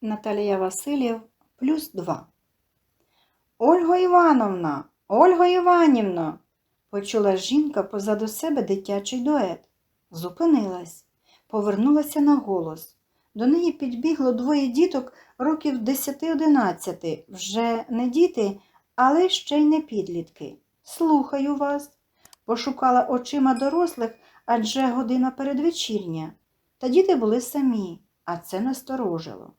Наталія Васильєв плюс два. Ольго Івановна, Ольго Іванівно, почула жінка позаду себе дитячий дует. Зупинилась, повернулася на голос. До неї підбігло двоє діток років 10-11, вже не діти, але ще й не підлітки. Слухаю вас. Пошукала очима дорослих, адже година передвечірня. Та діти були самі, а це насторожило.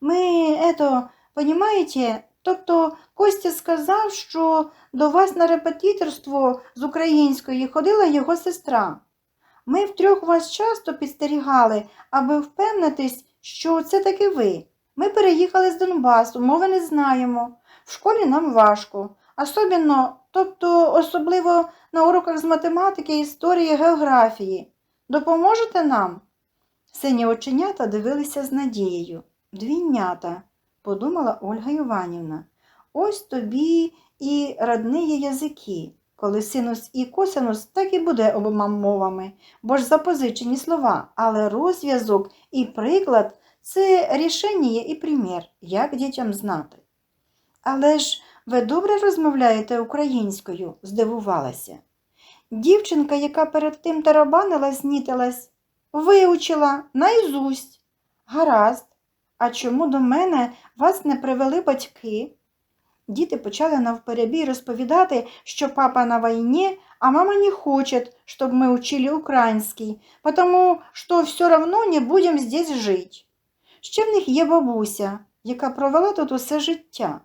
Ми, ето, понімаєте, тобто Костя сказав, що до вас на репетиторство з української ходила його сестра. Ми втрьох вас часто підстерігали, аби впевнитись, що це таки ви. Ми переїхали з Донбасу, мови не знаємо. В школі нам важко. Особливо, тобто особливо на уроках з математики, історії, географії. Допоможете нам? Сині оченята дивилися з надією. Двійнята, подумала Ольга Іванівна. Ось тобі і родниє язики, коли синус і косинус так і буде обома мовами, бо ж запозичені слова, але розв'язок і приклад це рішення і примір, як дітям знати. Але ж ви добре розмовляєте українською? здивувалася. Дівчинка, яка перед тим тарабанила, знітилась, вивчила наізусть. Гаразд, а чому до мене вас не привели батьки? Діти почали навперебій розповідати, що папа на війні, а мама не хоче, щоб ми учили український, потому що все равно не будемо здесь жити. Ще в них є бабуся, яка провела тут усе життя.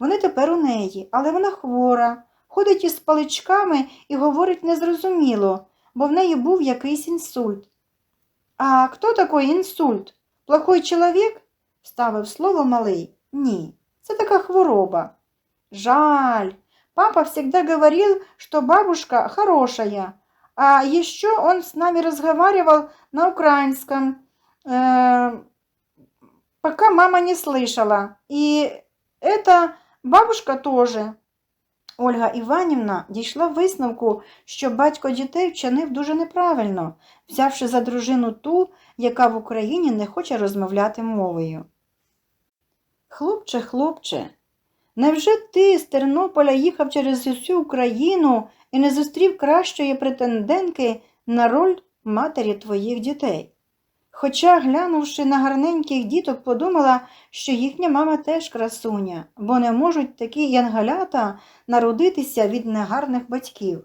Вони тепер у неї, але вона хвора, ходить із паличками і говорить незрозуміло, бо в неї був якийсь інсульт. А хто такий інсульт? Плохой чоловік? Ставив слово малий. Ні, це така хвороба. Жаль. Папа всегда говорил, что бабушка хорошая, а еще он с нами разговаривал на украинском, э, пока мама не слышала. И эта бабушка тоже. Ольга Іванівна дійшла висновку, що батько дітей вчинив дуже неправильно, взявши за дружину ту, яка в Україні не хоче розмовляти мовою. Хлопче, хлопче, невже ти з Тернополя їхав через усю Україну і не зустрів кращої претендентки на роль матері твоїх дітей? Хоча, глянувши на гарненьких діток, подумала, що їхня мама теж красуня, бо не можуть такі янгалята народитися від негарних батьків.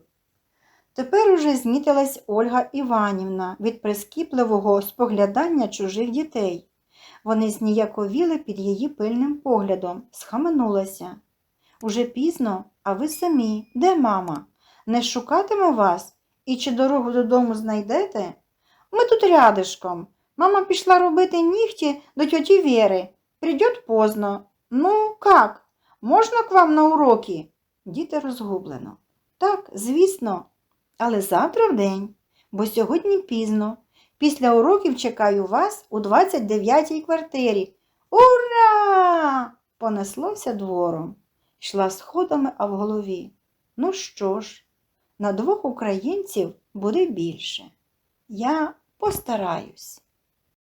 Тепер уже змітилась Ольга Іванівна від прискіпливого споглядання чужих дітей. Вони зніяковіли під її пильним поглядом, схаменулася. Уже пізно, а ви самі, де мама? Не шукатиме вас? І чи дорогу додому знайдете? Ми тут рядишком. Мама пішла робити нігті до тьоті Вєри. Придет поздно. Ну, как? Можна к вам на уроки? Діти розгублено. Так, звісно, але завтра в день, бо сьогодні пізно. Після уроків чекаю вас у 29-й квартирі. Ура! Понеслося двором. Йшла сходами, а в голові. Ну що ж, на двох українців буде більше. Я постараюсь.